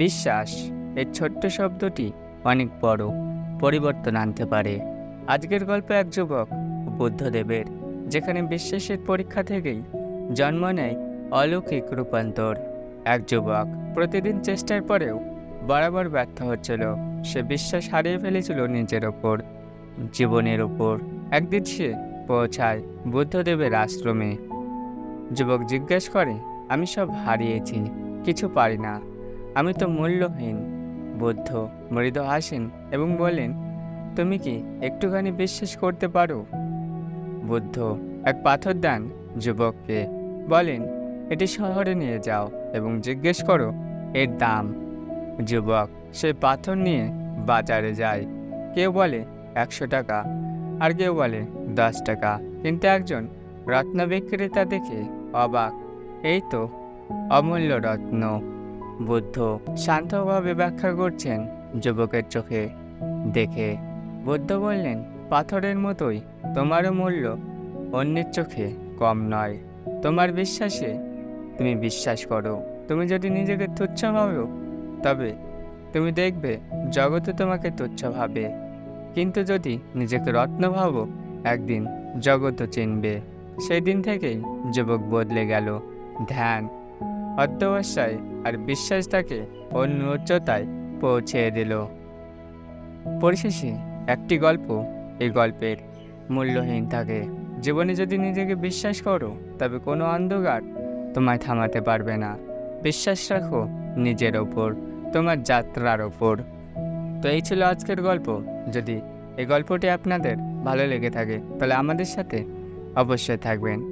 বিশ্বাস এই ছোট্ট শব্দটি অনেক বড় পরিবর্তন আনতে পারে। আজকের গল্প এক যুবক বুদ্ধদেবের, যেখানে বিশ্বাসের পরীক্ষা থেকেই জন্ম নেয় অলৌকিক রূপান্তর। এক যুবক প্রতিদিন চেষ্টার পরেও বরাবর ব্যর্থ হচ্ছিল। সে বিশ্বাস হারিয়ে ফেলেছিল নিজের ওপর, জীবনের ওপর। একদিন সে পৌঁছায় বুদ্ধদেবের আশ্রমে। যুবক জিজ্ঞেস করে, আমি সব হারিয়েছি, কিছু পারি না। আমি তো মূল্যহীন, বুদ্ধ, মৃদু হাসেন এবং বলেন, তুমি কি একটুখানি বিশ্বাস করতে পারো? বুদ্ধ, এক পাথর দেন যুবককে। বলেন, এটি শহরে নিয়ে যাও এবং জিজ্ঞেস করো, এর দাম? যুবক, সে পাথর নিয়ে বাজারে যায়। কেউ বলে, একশো টাকা। আর কেউ বলে, দশ টাকা। কিন্তু একজন রত্ন বিক্রেতা দেখে অবাক, এই তো অমূল্য রত্ন। বুদ্ধ শান্তভাবে ব্যাখ্যা করছেন যুবকের চোখে। দেখে বুদ্ধ বললেন, পাথরের মতোই তোমারও মূল্য, অন্যের চোখে কম নয়। তোমার বিশ্বাসে তুমি বিশ্বাস করো। তুমি যদি নিজেকে তুচ্ছ ভাবো, তবে তুমি দেখবে জগতে তোমাকে তুচ্ছ ভাবে। কিন্তু যদি নিজেকে রত্ন ভাবো, একদিন জগৎও চিনবে। সেই দিন থেকেই যুবক বদলে গেল। ধ্যান অধ্যবসায় আর বিশ্বাস তাকে অন্য উচ্চতায় পৌঁছে দিল। পরিশেষে একটি গল্প, এই গল্পের মূল্যহীন থাকে। জীবনে যদি নিজেকে বিশ্বাস করো, তবে কোনো অন্ধকার তোমায় থামাতে পারবে না। বিশ্বাস রাখো নিজের ওপর, তোমার যাত্রার ওপর। তো এই ছিল আজকের গল্প। যদি এই গল্পটি আপনাদের ভালো লেগে থাকে, তাহলে আমাদের সাথে অবশ্যই থাকবেন।